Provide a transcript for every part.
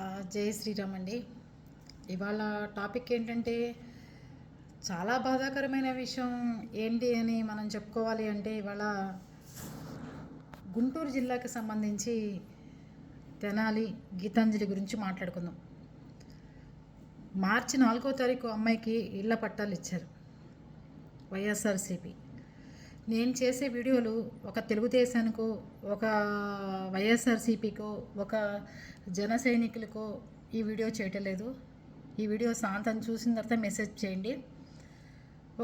జై శ్రీరామ్ అండి. ఇవాళ టాపిక్ ఏంటంటే చాలా బాధాకరమైన విషయం ఏంటి అని మనం చెప్పుకోవాలి అంటే ఇవాళ గుంటూరు జిల్లాకి సంబంధించి తెనాలి గీతాంజలి గురించి మాట్లాడుకుందాం. మార్చి నాలుగో తారీఖు అమ్మాయికి ఇళ్ళ పట్టాలు ఇచ్చారు. వైఎస్ఆర్సీపీ. నేను చేసే వీడియోలు ఒక తెలుగుదేశానికో ఒక వైఎస్ఆర్సీపీకో ఒక జన సైనికులకో ఈ వీడియో చేయటం లేదు. ఈ వీడియో సాంతం చూసిన తర్వాత మెసేజ్ చేయండి.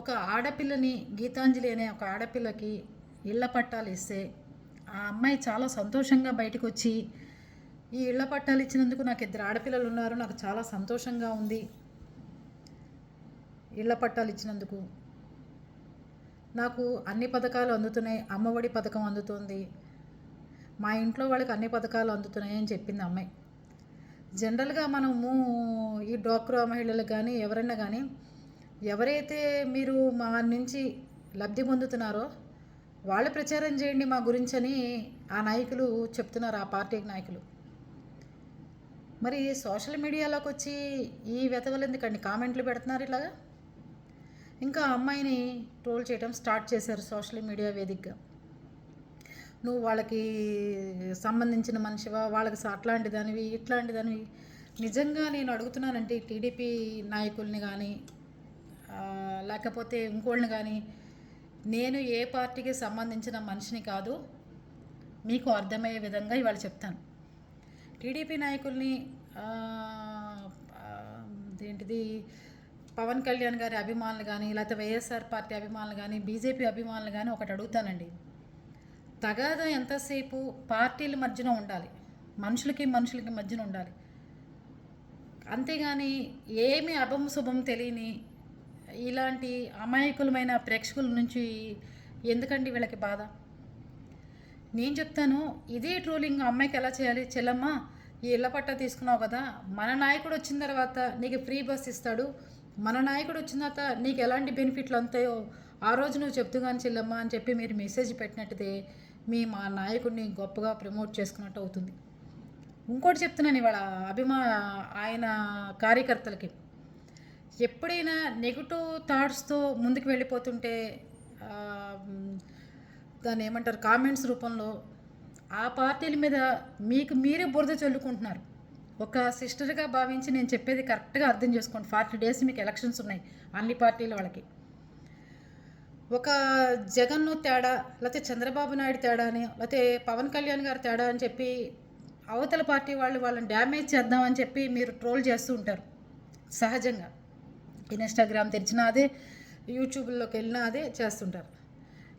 ఒక ఆడపిల్లని గీతాంజలి అనే ఒక ఆడపిల్లకి ఇళ్ళ పట్టాలు ఇస్తే ఆ అమ్మాయి చాలా సంతోషంగా బయటకు వచ్చి ఈ ఇళ్ళ పట్టాలు ఇచ్చినందుకు నాకు ఇద్దరు ఆడపిల్లలు ఉన్నారు నాకు చాలా సంతోషంగా ఉంది. ఇళ్ళ పట్టాలు ఇచ్చినందుకు నాకు అన్ని పథకాలు అందుతున్నాయి అమ్మఒడి పథకం అందుతుంది. మా ఇంట్లో వాళ్ళకి అన్ని పథకాలు అందుతున్నాయి అని చెప్పింది అమ్మాయి జనరల్గా మనము ఈ డోక్రా మహిళలు కానీ ఎవరైనా కానీ ఎవరైతే మీరు మా నుంచి లబ్ధి పొందుతున్నారో వాళ్ళు ప్రచారం చేయండి మా గురించి అని ఆ నాయకులు చెప్తున్నారు ఆ పార్టీ నాయకులు. మరి సోషల్ మీడియాలోకి వచ్చి ఈ వెతవలు ఎందుకండి? కామెంట్లు పెడుతున్నారు ఇలాగా? ఇంకా అమ్మాయిని ట్రోల్ చేయడం స్టార్ట్ చేశారు సోషల్ మీడియా వేదికగా. నువ్వు వాళ్ళకి సంబంధించిన మనిషివా? వాళ్ళకి స- అట్లాంటిదానివి ఇట్లాంటిదానివి నిజంగా నేను అడుగుతున్నానంటే టీడీపీ నాయకుల్ని కానీ లేకపోతే ఇంకోళ్ళని కానీ నేను ఏ పార్టీకి సంబంధించిన మనిషిని కాదు మీకు అర్థమయ్యే విధంగా ఇవాళ చెప్తాను. టీడీపీ నాయకుల్ని ఏంటిది పవన్ కళ్యాణ్ గారి అభిమానులు కానీ లేకపోతే వైఎస్ఆర్ పార్టీ అభిమానులు కానీ బీజేపీ అభిమానులు కానీ ఒకటి అడుగుతానండి. తగాదా ఎంతసేపు పార్టీల మధ్యన ఉండాలి. మనుషులకి మనుషులకి మధ్యన ఉండాలి. అంతేగాని ఏమి అభం శుభం తెలియని ఇలాంటి అమాయకులమైన ప్రేక్షకుల నుంచి ఎందుకండి వీళ్ళకి బాధ? నేను చెప్తాను ఇదే ట్రోలింగ్ అమ్మాయికి ఎలా చేయాలి? చెల్లమ్మ ఈ ఇళ్ళ పట్టా తీసుకున్నావు కదా మన నాయకుడు వచ్చిన తర్వాత నీకు ఫ్రీ బస్ ఇస్తాడు మన నాయకుడు వచ్చిన తర్వాత నీకు ఎలాంటి బెనిఫిట్లు అంతాయో ఆ రోజు నువ్వు చెప్తూ కానీ చెల్లమ్మ అని చెప్పి మీరు మెసేజ్ పెట్టినట్టుదే మీ మా నాయకుడిని గొప్పగా ప్రమోట్ చేసుకున్నట్టు అవుతుంది. ఇంకోటి చెప్తున్నాను ఇవాళ అభిమా ఆయన కార్యకర్తలకి. ఎప్పుడైనా నెగిటివ్ థాట్స్తో ముందుకు వెళ్ళిపోతుంటే దాన్ని ఏమంటారు కామెంట్స్ రూపంలో ఆ పార్టీల మీద మీకు మీరే బురద చల్లుకుంటున్నారు. ఒక సిస్టర్గా భావించి నేను చెప్పేది కరెక్ట్గా అర్థం చేసుకోండి. ఫార్టీ డేస్ మీకు ఎలక్షన్స్ ఉన్నాయి అన్ని పార్టీల వాళ్ళకి. ఒక జగన్ను తేడా లేకపోతే చంద్రబాబు నాయుడు తేడా అని లేకపోతే పవన్ కళ్యాణ్ గారు తేడా అని చెప్పి అవతల పార్టీ వాళ్ళు వాళ్ళని డ్యామేజ్ చేద్దామని చెప్పి మీరు ట్రోల్ చేస్తూ ఉంటారు. సహజంగా. ఇన్స్టాగ్రామ్ తెరిచినా అదే యూట్యూబ్లోకి వెళ్ళినా అదే చేస్తుంటారు.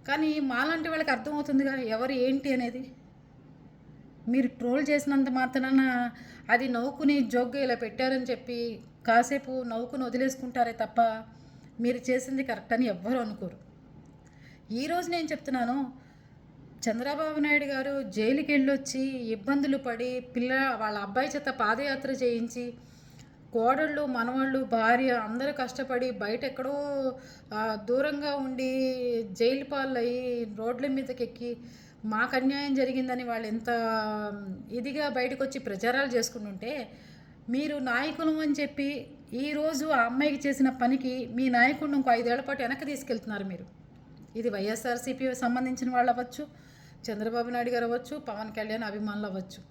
కానీ మాలాంటి వాళ్ళకి అర్థమవుతుందిగా ఎవరు ఏంటి అనేది? మీరు ట్రోల్ చేసినంత మాత్రాన అది నవ్వుకుని జోగ్గా ఇలా పెట్టారని చెప్పి కాసేపు నవ్వుకుని వదిలేసుకుంటారే తప్ప మీరు చేసింది కరెక్ట్ అని ఎవ్వరు అనుకోరు. ఈరోజు నేను చెప్తున్నాను చంద్రబాబు నాయుడు గారు జైలుకి వెళ్ళొచ్చి ఇబ్బందులు పడి పిల్ల వాళ్ళ అబ్బాయి చేత పాదయాత్ర చేయించి కోడళ్ళు మనవాళ్ళు భార్య అందరూ కష్టపడి బయట ఎక్కడో దూరంగా ఉండి జైలు పాలు అయ్యి రోడ్ల మీదకి ఎక్కి మాకు అన్యాయం జరిగిందని వాళ్ళు ఎంత ఇదిగా బయటకు వచ్చి ప్రచారాలు చేసుకుంటుంటే మీరు నాయకులం అని చెప్పి ఈరోజు ఆ అమ్మాయికి చేసిన పనికి మీ నాయకుడిని ఇంకో ఐదేళ్ళ పాటు వెనక్కి తీసుకెళ్తున్నారు మీరు. ఇది వైఎస్ఆర్సీపీ సంబంధించిన వాళ్ళు అవ్వచ్చు చంద్రబాబు నాయుడు గారు అవ్వచ్చు పవన్ కళ్యాణ్ అభిమానులు అవ్వచ్చు.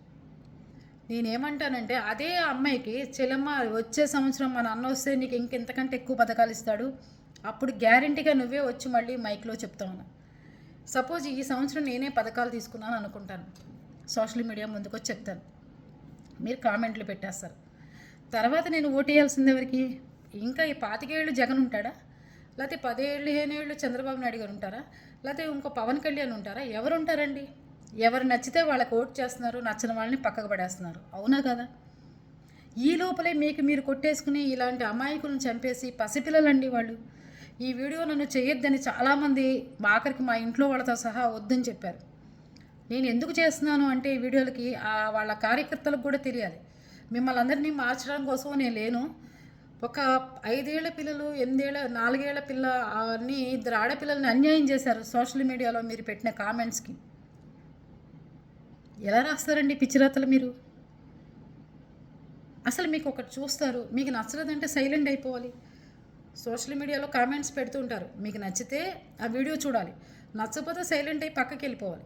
నేనేమంటానంటే అదే అమ్మాయికి చెల్లమ్మ వచ్చే సంవత్సరం మన అన్న వస్తే నీకు ఇంకెంతకంటే ఎక్కువ పథకాలు ఇస్తాడు అప్పుడు గ్యారంటీగా నువ్వే వచ్చి మళ్ళీ మైక్లో చెప్తావు సపోజ్ ఈ సంవత్సరం నేనే పథకాలు తీసుకున్నాను అనుకుంటాను. సోషల్ మీడియా ముందుకు వచ్చి చెప్తాను. మీరు కామెంట్లు పెట్టేస్తారు. తర్వాత నేను ఓటేయాల్సింది ఎవరికి? ఇంకా ఈ పాతికేళ్ళు జగన్ ఉంటాడా? లేకపోతే పదేళ్ళు ఏనేళ్ళు చంద్రబాబు నాయుడు గారు ఉంటారా? లేకపోతే ఇంకో పవన్ కళ్యాణ్ ఉంటారా? ఎవరు ఉంటారండి ఎవరు నచ్చితే వాళ్ళకి ఓటు చేస్తున్నారు నచ్చిన వాళ్ళని పక్కకు పడేస్తున్నారు. అవునా కదా? ఈ లోపలే మీకు మీరు కొట్టేసుకుని ఇలాంటి అమాయకులను చంపేసి పసిపిల్లలండి వాళ్ళు. ఈ వీడియో నన్ను చేయొద్దని చాలామంది మా ఆఖరికి మా ఇంట్లో వాళ్ళతో సహా వద్దని చెప్పారు. నేను ఎందుకు చేస్తున్నాను అంటే ఈ వీడియోలకి ఆ వాళ్ళ కార్యకర్తలకు కూడా తెలియాలి. మిమ్మల్ని అందరినీ మార్చడం కోసం నేను లేను. ఒక ఐదేళ్ళ పిల్లలు ఎనిమిదేళ్ళ నాలుగేళ్ళ పిల్ల అవన్నీ ఇద్దరు ఆడపిల్లల్ని అన్యాయం చేశారు సోషల్ మీడియాలో మీరు పెట్టిన కామెంట్స్కి. ఎలా రాస్తారండి పిచ్చిరాతలు మీరు? అసలు మీకు ఒకటి చూస్తారు మీకు నచ్చలేదంటే సైలెంట్ అయిపోవాలి. సోషల్ మీడియాలో కామెంట్స్ పెడుతూ ఉంటారు. మీకు నచ్చితే ఆ వీడియో చూడాలి. నచ్చకపోతే సైలెంట్ అయ్యి పక్కకి వెళ్ళిపోవాలి.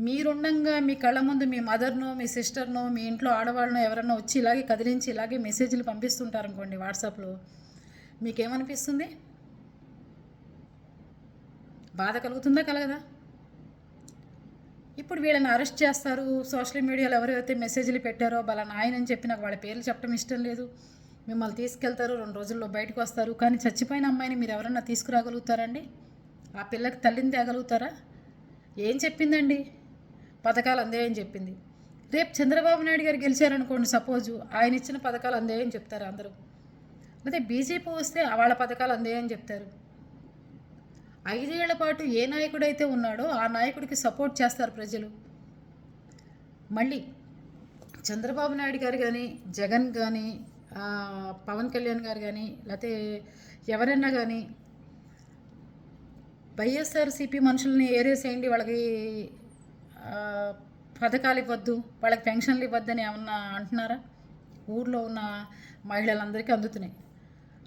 మీరుండగా మీ కళ్ళ ముందు మీ మదర్నో మీ సిస్టర్నో మీ ఇంట్లో ఆడవాళ్ళనో ఎవరన్నా వచ్చి ఇలాగే కదిలించి ఇలాగే మెసేజ్లు పంపిస్తుంటారు అనుకోండి వాట్సాప్లో మీకేమనిపిస్తుంది? బాధ కలుగుతుందా కలగదా? ఇప్పుడు వీళ్ళని అరెస్ట్ చేస్తారు. సోషల్ మీడియాలో ఎవరైతే మెసేజ్లు పెట్టారో బలా నాయనని చెప్పి నాకు వాళ్ళ పేర్లు చెప్పడం ఇష్టం లేదు. మిమ్మల్ని తీసుకెళ్తారు రెండు రోజుల్లో బయటకు వస్తారు. కానీ చచ్చిపోయిన అమ్మాయిని మీరు ఎవరన్నా తీసుకురాగలుగుతారండి? ఆ పిల్లకి తల్లిని తేగలుగుతారా? ఏం చెప్పిందండి? పథకాలు అందేయని చెప్పింది. రేపు చంద్రబాబు నాయుడు గారు గెలిచారనుకోండి సపోజు ఆయన ఇచ్చిన పథకాలు అందేయని చెప్తారు అందరూ. అయితే బీజేపీ వస్తే వాళ్ళ పథకాలు అందేయని చెప్తారు. ఐదేళ్ళ పాటు ఏ నాయకుడైతే ఉన్నాడో ఆ నాయకుడికి సపోర్ట్ చేస్తారు ప్రజలు. మళ్ళీ చంద్రబాబు నాయుడు గారు కానీ జగన్ కానీ పవన్ కళ్యాణ్ గారు కానీ లేకపోతే ఎవరైనా కానీ వైఎస్ఆర్సీపీ మనుషుల్ని ఏరేసేయండి వాళ్ళకి పథకాలు ఇవ్వద్దు వాళ్ళకి పెన్షన్లు ఇవ్వద్దని ఏమన్నా అంటున్నారా? ఊర్లో ఉన్న మహిళలందరికీ అందుతున్నాయి.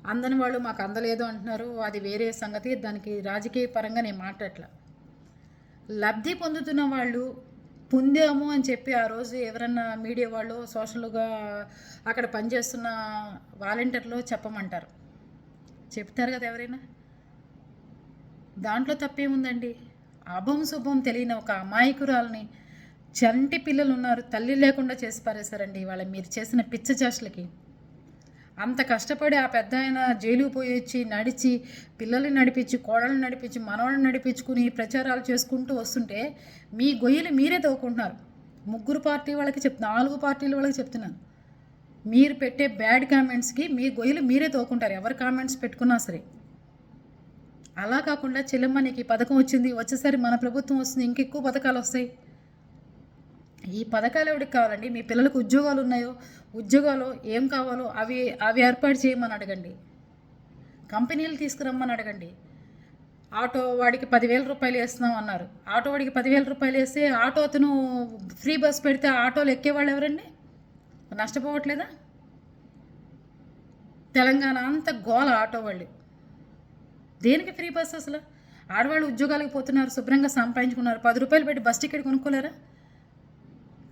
అందని వాళ్ళు మాకు అందలేదు అంటున్నారు అది వేరే సంగతి దానికి రాజకీయ పరంగా నేను మాట్లాడట్లా. లబ్ధి పొందుతున్న వాళ్ళు పొందాము అని చెప్పి ఆ రోజు ఎవరన్నా మీడియా వాళ్ళు సోషల్గా అక్కడ పనిచేస్తున్న వాలంటీర్లు చెప్పమంటారు. చెప్తారు కదా ఎవరైనా? దాంట్లో తప్పేముందండి? అభం శుభం తెలియని ఒక అమాయకురాలని చంటి పిల్లలు ఉన్నారు తల్లి లేకుండా చేసి పారేశారండి వాళ్ళ మీరు చేసిన పిచ్చ చేష్టలకి. అంత కష్టపడి ఆ పెద్ద ఆయన జైలుకు పోయి వచ్చి నడిచి పిల్లల్ని నడిపించి కోడల్ని నడిపించి మనవాళ్ళని నడిపించుకుని ప్రచారాలు చేసుకుంటూ వస్తుంటే మీ గొయ్యలు మీరే తవ్వుకుంటున్నారు. ముగ్గురు పార్టీ వాళ్ళకి చెప్ నాలుగు పార్టీల వాళ్ళకి చెప్తున్నాను. మీరు పెట్టే బ్యాడ్ కామెంట్స్కి మీ గొయ్యలు మీరే తోకుంటారు ఎవరు కామెంట్స్ పెట్టుకున్నా సరే. అలా కాకుండా చెల్లెమ్మ నీకు ఈ పథకం వచ్చింది వచ్చేసరి మన ప్రభుత్వం వస్తుంది ఇంకెక్కువ పథకాలు వస్తాయి. ఈ పథకాలు ఎవరికి కావాలండి? మీ పిల్లలకు ఉద్యోగాలు ఉన్నాయో ఉద్యోగాలు ఏం కావాలో అవి అవి ఏర్పాటు చేయమని అడగండి. కంపెనీలు తీసుకురమ్మని అడగండి. ఆటో వాడికి పదివేల రూపాయలు వేస్తున్నాం అన్నారు. ఆటో వాడికి పదివేల రూపాయలు వేస్తే ఆటో అతను ఫ్రీ బస్ పెడితే ఆటోలు ఎక్కేవాళ్ళు ఎవరండి? నష్టపోవట్లేదా? తెలంగాణ అంత గోల ఆటో వాళ్ళు. దేనికి ఫ్రీ బస్ అసలు? ఆడవాళ్ళు ఉద్యోగాలకు పోతున్నారు శుభ్రంగా సంపాదించుకున్నారు. పది రూపాయలు పెట్టి బస్ టికెట్ కొనుక్కోలేరా?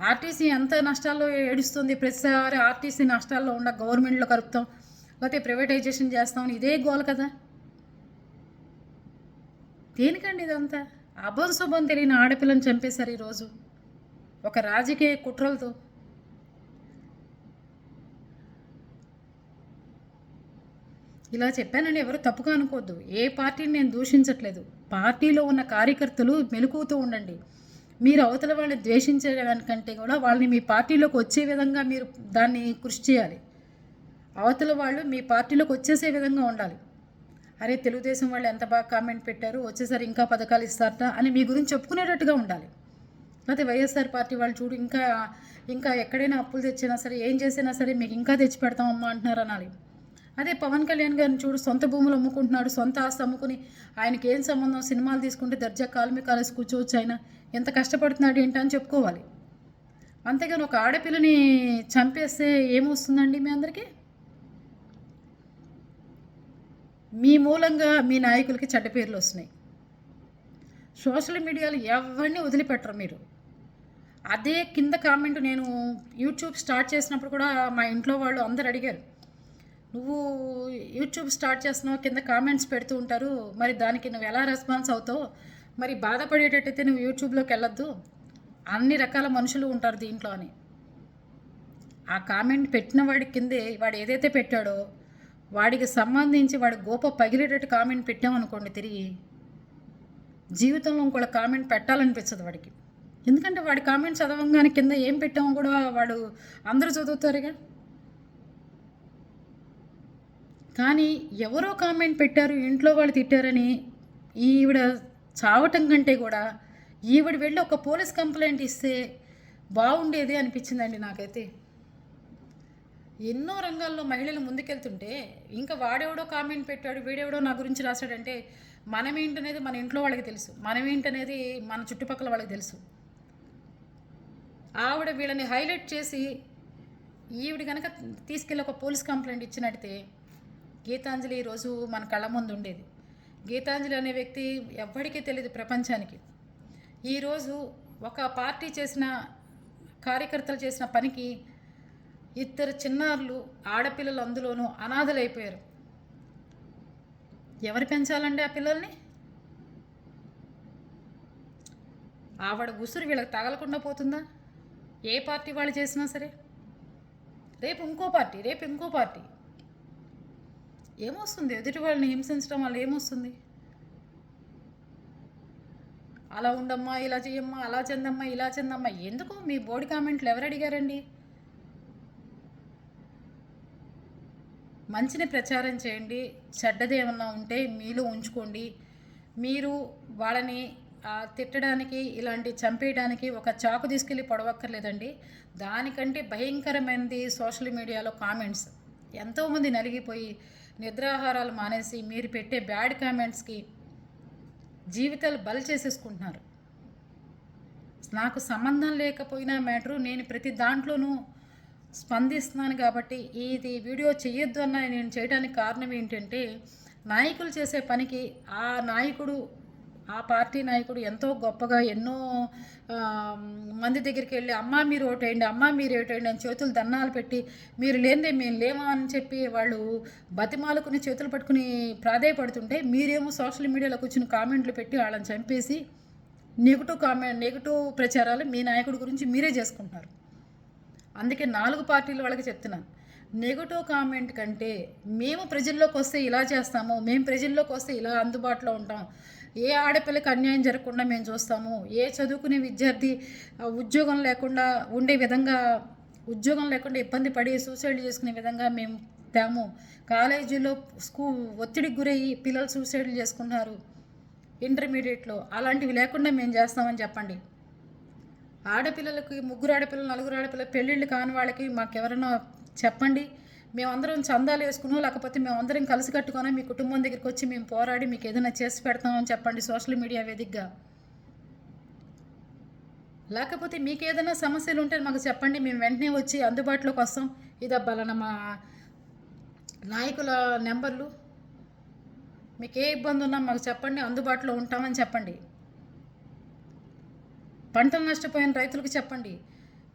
ఆర్టీసీ ఎంత నష్టాల్లో ఏడుస్తుంది? ప్రతిసారి ఆర్టీసీ నష్టాల్లో ఉండ గవర్నమెంట్లో కలుపుతాం. లేకపోతే ప్రైవేటైజేషన్ చేస్తాం. ఇదే గోల్ కదా. దేనికండి ఇదంతా? అభం శుభం తెలియని ఆడపిల్లని చంపేశారు ఈరోజు. ఒక రాజకీయ కుట్రలతో. ఇలా చెప్పానని ఎవరు తప్పుగా అనుకోవద్దు. ఏ పార్టీని నేను దూషించట్లేదు. పార్టీలో ఉన్న కార్యకర్తలు మెలుకుతూ ఉండండి. మీరు అవతల వాళ్ళని ద్వేషించడానికంటే కూడా వాళ్ళని మీ పార్టీలోకి వచ్చే విధంగా మీరు దాన్ని కృషి చేయాలి. అవతల వాళ్ళు మీ పార్టీలోకి వచ్చేసే విధంగా ఉండాలి. అరే తెలుగుదేశం వాళ్ళు ఎంత బాగా కామెంట్ పెట్టారు వచ్చేసరి ఇంకా పథకాలు ఇస్తారట అని మీ గురించి చెప్పుకునేటట్టుగా ఉండాలి. లేకపోతే వైఎస్ఆర్ పార్టీ వాళ్ళు చూడు ఇంకా ఇంకా ఎక్కడైనా అప్పులు తెచ్చినా సరే ఏం చేసినా సరే మీకు ఇంకా తెచ్చి పెడతామమ్మా అంటున్నారు అనాలి. అదే పవన్ కళ్యాణ్ గారిని చూడు సొంత భూములు అమ్ముకుంటున్నాడు సొంత ఆస్తి అమ్ముకుని ఆయనకి ఏం సంబంధం? సినిమాలు తీసుకుంటే దర్జా కాలమే కాలేసి కూర్చోవచ్చు ఆయన. ఎంత కష్టపడుతున్నాడు ఏంటని చెప్పుకోవాలి. అంతేగాని ఒక ఆడపిల్లని చంపేస్తే ఏమొస్తుందండి మీ అందరికీ? మీ మూలంగా మీ నాయకులకి చెడ్డ పేర్లు వస్తున్నాయి. సోషల్ మీడియాలో ఎవరిని వదిలిపెట్టరు మీరు. అదే కింద కామెంట్ నేను యూట్యూబ్ స్టార్ట్ చేసినప్పుడు కూడా మా ఇంట్లో వాళ్ళు అందరు అడిగారు. నువ్వు యూట్యూబ్ స్టార్ట్ చేస్తున్నావు కింద కామెంట్స్ పెడుతూ ఉంటారు మరి దానికి నువ్వు ఎలా రెస్పాన్స్ అవుతావు? మరి బాధపడేటట్టయితే నువ్వు యూట్యూబ్లోకి వెళ్ళొద్దు. అన్ని రకాల మనుషులు ఉంటారు దీంట్లో అని. ఆ కామెంట్ పెట్టిన వాడి కిందే వాడు ఏదైతే పెట్టాడో వాడికి సంబంధించి వాడి గోప పగిలేటట్టు కామెంట్ పెట్టామనుకోండి తిరిగి జీవితంలో ఇంకోళ్ళ కామెంట్ పెట్టాలనిపించదు వాడికి. ఎందుకంటే వాడి కామెంట్ చదవంగానే కింద ఏం పెట్టామో కూడా వాడు అందరూ చదువుతారుగా. కానీ ఎవరో కామెంట్ పెట్టారు ఇంట్లో వాళ్ళు తిట్టారని ఈవిడ చావటం కంటే కూడా ఈవిడ వెళ్ళి ఒక పోలీస్ కంప్లైంట్ ఇస్తే బాగుండేది అనిపించిందండి నాకైతే. ఎన్నో రంగాల్లో మహిళలు ముందుకెళ్తుంటే ఇంకా వాడెవడో కామెంట్ పెట్టాడు వీడెవడో నా గురించి రాశాడంటే మనం ఏంటనేది మన ఇంట్లో వాళ్ళకి తెలుసు మనం ఏంటనేది మన చుట్టుపక్కల వాళ్ళకి తెలుసు. ఆవిడ వీళ్ళని హైలైట్ చేసి ఈవిడ కనుక తీసుకెళ్ళి ఒక పోలీస్ కంప్లైంట్ ఇచ్చినట్టే గీతాంజలి ఈరోజు మన కళ్ళ ముందు ఉండేది. గీతాంజలి అనే వ్యక్తి ఎవ్వడికీ తెలియదు ప్రపంచానికి. ఈరోజు ఒక పార్టీ చేసిన కార్యకర్తలు చేసిన పనికి ఇద్దరు చిన్నారులు ఆడపిల్లలు అందులోనూ అనాథలైపోయారు. ఎవరు పెంచాలండి ఆ పిల్లల్ని? ఆవిడ ఉసురు వీళ్ళకి తగలకుండా పోతుందా? ఏ పార్టీ వాళ్ళు చేసినా సరే? రేపు ఇంకో పార్టీ రేపు ఇంకో పార్టీ. ఏమొస్తుంది? ఎదుటి వాళ్ళని హింసించడం వల్ల ఏమొస్తుంది? అలా ఉండమ్మా ఇలా చెయ్యమ్మా అలా చెందమ్మా ఇలా చెందమ్మా. ఎందుకు? మీ బోర్డు కామెంట్లు ఎవరు అడిగారండి? మంచిని ప్రచారం చేయండి చెడ్డది ఏమన్నా ఉంటే మీలో ఉంచుకోండి. మీరు వాళ్ళని తిట్టడానికి ఇలాంటి చంపేయడానికి ఒక చాకు తీసుకెళ్ళి పొడవక్కర్లేదండి. దానికంటే భయంకరమైనది సోషల్ మీడియాలో కామెంట్స్. ఎంతోమంది నలిగిపోయి నిద్రాహారాలు మానేసి మీరు పెట్టే బ్యాడ్ కామెంట్స్కి జీవితాలు బలి చేసేసుకుంటున్నారు. నాకు సంబంధం లేకపోయినా మ్యాటరు నేను ప్రతి దాంట్లోనూ స్పందిస్తున్నాను కాబట్టి ఇది వీడియో చేయొద్దు అన్న నేను చేయడానికి కారణం ఏంటంటే నాయకులు చేసే పనికి ఆ నాయకుడు ఆ పార్టీ నాయకుడు ఎంతో గొప్పగా ఎన్నో మంది దగ్గరికి వెళ్ళి అమ్మ మీరు ఓటేయండి అమ్మ మీరు ఓటేయండి అని చేతులు దన్నాలు పెట్టి మీరు లేనిదే మేము లేమా అని చెప్పి వాళ్ళు బతిమాలుకుని చేతులు పట్టుకుని ప్రాధాయపడుతుంటే మీరేమో సోషల్ మీడియాలో కూర్చుని కామెంట్లు పెట్టి వాళ్ళని చంపేసి నెగిటివ్ కామెంట్ నెగిటివ్ ప్రచారాలు మీ నాయకుడి గురించి మీరే చేసుకుంటున్నారు అందుకే నాలుగు పార్టీలు వాళ్ళకి చెప్తున్నాను. నెగటివ్ కామెంట్ కంటే మేము ప్రజల్లోకి వస్తే ఇలా చేస్తాము మేము ప్రజల్లోకి వస్తే ఇలా అందుబాటులో ఉంటాం. ఏ ఆడపిల్లకి అన్యాయం జరగకుండా మేము చూస్తాము. ఏ చదువుకునే విద్యార్థి ఉద్యోగం లేకుండా ఉండే విధంగా ఉద్యోగం లేకుండా ఇబ్బంది పడి సూసైడ్ చేసుకునే విధంగా మేము తాము. కాలేజీలో స్కూ ఒత్తిడికి గురయ్యి పిల్లలు సూసైడ్లు చేసుకున్నారు ఇంటర్మీడియట్లో అలాంటివి లేకుండా మేము చేస్తామని చెప్పండి. ఆడపిల్లలకి ముగ్గురు ఆడపిల్లలు నలుగురు ఆడపిల్లలు పెళ్ళిళ్ళు కాని వాళ్ళకి మాకు ఎవరైనా చెప్పండి. మేమందరం చందాలు వేసుకున్నాం లేకపోతే మేమందరం కలిసి కట్టుకొని మీ కుటుంబం దగ్గరికి వచ్చి మేము పోరాడి మీకు ఏదైనా చేసి పెడతామని చెప్పండి సోషల్ మీడియా వేదికగా. లేకపోతే మీకు ఏదైనా సమస్యలు ఉంటే మాకు చెప్పండి. మేము వెంటనే వచ్చి అందుబాటులోకి వస్తాం. ఇదబ్బాలన్న మా నాయకుల నెంబర్లు. మీకు ఏ ఇబ్బంది ఉన్నా మాకు చెప్పండి. అందుబాటులో ఉంటామని చెప్పండి. పంటలు నష్టపోయిన రైతులకు చెప్పండి.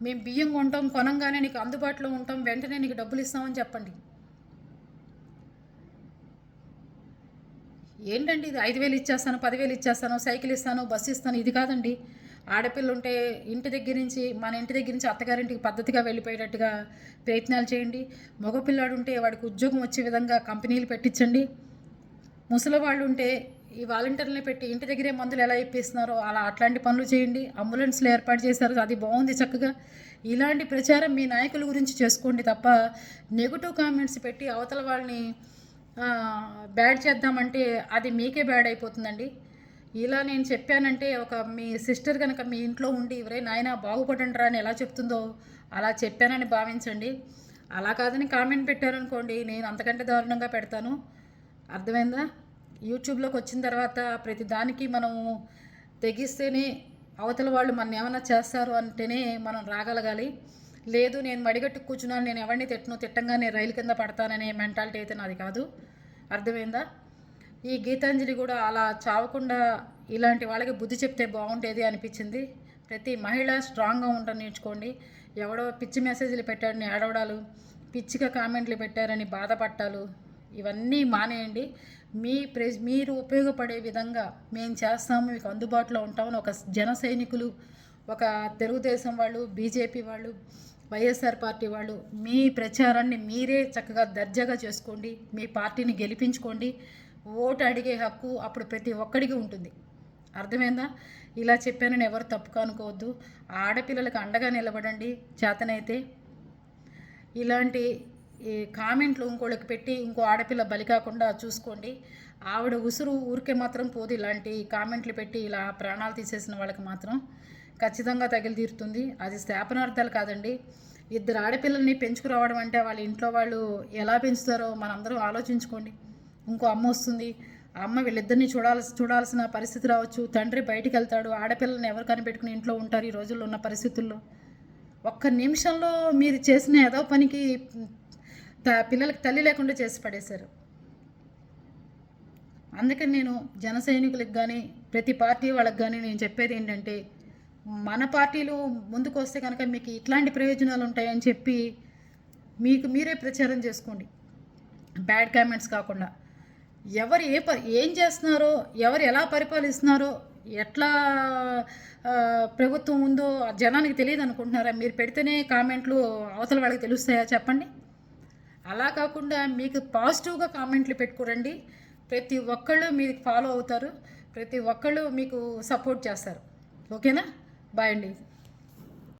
మేము బియ్యం కొంటాం కొనంగానే నీకు అందుబాటులో ఉంటాం వెంటనే నీకు డబ్బులు ఇస్తామని చెప్పండి. ఏంటండి ఇది? ఐదు వేలు ఇచ్చేస్తాను పదివేలు ఇచ్చేస్తాను సైకిల్ ఇస్తాను బస్సు ఇస్తాను ఇది కాదండి. ఆడపిల్ల ఉంటే ఇంటి దగ్గర నుంచి మన ఇంటి దగ్గర నుంచి అత్తగారింటికి పద్ధతిగా వెళ్ళిపోయేటట్టుగా ప్రయత్నాలు చేయండి. మగపిల్లాడు ఉంటే వాడికి ఉద్యోగం వచ్చే విధంగా కంపెనీలు పెట్టించండి. ముసలి వాళ్ళు ఉంటే ఈ వాలంటీర్ని పెట్టి ఇంటి దగ్గరే మందులు ఎలా ఇప్పిస్తున్నారో అలా అట్లాంటి పనులు చేయండి. అంబులెన్స్లు ఏర్పాటు చేశారు అది బాగుంది చక్కగా. ఇలాంటి ప్రచారం మీ నాయకుల గురించి చేసుకోండి తప్ప నెగిటివ్ కామెంట్స్ పెట్టి అవతల వాళ్ళని బ్యాడ్ చేద్దామంటే అది మీకే బ్యాడ్ అయిపోతుందండి. ఇలా నేను చెప్పానంటే ఒక మీ సిస్టర్ కనుక మీ ఇంట్లో ఉండి ఎవరే నాయన బాగుపడండి అని ఎలా చెప్తుందో అలా చెప్పానని భావించండి. అలా కాదని కామెంట్ పెట్టారనుకోండి నేను అంతకంటే దారుణంగా పెడతాను. అర్థమైందా? యూట్యూబ్లోకి వచ్చిన తర్వాత ప్రతి దానికి మనము తెగిస్తేనే అవతల వాళ్ళు మన ఏమైనా చేస్తారు అంటేనే మనం రాగలగాలి. లేదు నేను మడిగట్టు కూర్చున్నాను నేను ఎవరిని తిట్టను తిట్టంగానే రైలు కింద పడతాననే మెంటాలిటీ అయితే నాది కాదు. అర్థమైందా? ఈ గీతాంజలి కూడా అలా చావకుండా ఇలాంటి వాళ్ళకి బుద్ధి చెప్తే బాగుండేది అనిపించింది. ప్రతి మహిళ స్ట్రాంగ్గా ఉండడం నేర్చుకోండి. ఎవడో పిచ్చి మెసేజ్లు పెట్టాడని ఏడవడాలు పిచ్చిగా కామెంట్లు పెట్టారని బాధపట్టాలు ఇవన్నీ మానేయండి. మీ ప్రెజ్ మీరు ఉపయోగపడే విధంగా మేము చేస్తాము మీకు అందుబాటులో ఉంటామని ఒక జన సైనికులు ఒక తెలుగుదేశం వాళ్ళు బీజేపీ వాళ్ళు వైఎస్ఆర్ పార్టీ వాళ్ళు మీ ప్రచారాన్ని మీరే చక్కగా దర్జాగా చేసుకోండి మీ పార్టీని గెలిపించుకోండి ఓటు అడిగే హక్కు అప్పుడు ప్రతి ఒక్కడికి ఉంటుంది. అర్థమైందా? ఇలా చెప్పానని ఎవరు తప్పుగా అనుకోవద్దు. ఆడపిల్లలకు అండగా నిలబడండి చేతనైతే. ఇలాంటి ఈ కామెంట్లు ఇంకోళ్ళకి పెట్టి ఇంకో ఆడపిల్ల బలి కాకుండా చూసుకోండి. ఆవిడ ఉసురు ఊరికే మాత్రం పోదు ఇలాంటి కామెంట్లు పెట్టి ఇలా ప్రాణాలు తీసేసిన వాళ్ళకి మాత్రం ఖచ్చితంగా తగిలి తీరుతుంది. అది శాపనార్థాలు కాదండి. ఇద్దరు ఆడపిల్లల్ని పెంచుకురావడం అంటే వాళ్ళ ఇంట్లో వాళ్ళు ఎలా పెంచుతారో మనందరం ఆలోచించుకోండి. ఇంకో అమ్మ వస్తుంది. ఆ అమ్మ వీళ్ళిద్దరిని చూడాల్సి చూడాల్సిన పరిస్థితి రావచ్చు. తండ్రి బయటికి వెళ్తాడు. ఆడపిల్లల్ని ఎవరు కనిపెట్టుకుని ఇంట్లో ఉంటారు ఈ రోజుల్లో ఉన్న పరిస్థితుల్లో? ఒక్క నిమిషంలో మీరు చేసిన ఏదో పనికి పిల్లలకు తల్లి లేకుండా చేసి పడేశారు. అందుకని నేను జన సైనికులకు కానీ ప్రతి పార్టీ వాళ్ళకి కానీ నేను చెప్పేది ఏంటంటే మన పార్టీలు ముందుకు వస్తే కనుక మీకు ఇట్లాంటి ప్రయోజనాలు ఉంటాయని చెప్పి మీకు మీరే ప్రచారం చేసుకోండి. బ్యాడ్ కామెంట్స్ కాకుండా. ఎవరు ఏ ప ఏం చేస్తున్నారో ఎవరు ఎలా పరిపాలిస్తున్నారో ఎట్లా ప్రభుత్వం ఉందో జనానికి తెలియదు అనుకుంటున్నారా? మీరు పెడితేనే కామెంట్లు అవతల వాళ్ళకి తెలుస్తాయా చెప్పండి? అలా కాకుండా మీకు పాజిటివ్గా కామెంట్లు పెట్టుకోరండి. ప్రతి ఒక్కళ్ళు మీకు ఫాలో అవుతారు. ప్రతి ఒక్కళ్ళు మీకు సపోర్ట్ చేస్తారు. ఓకేనా? బాయ్ అండి.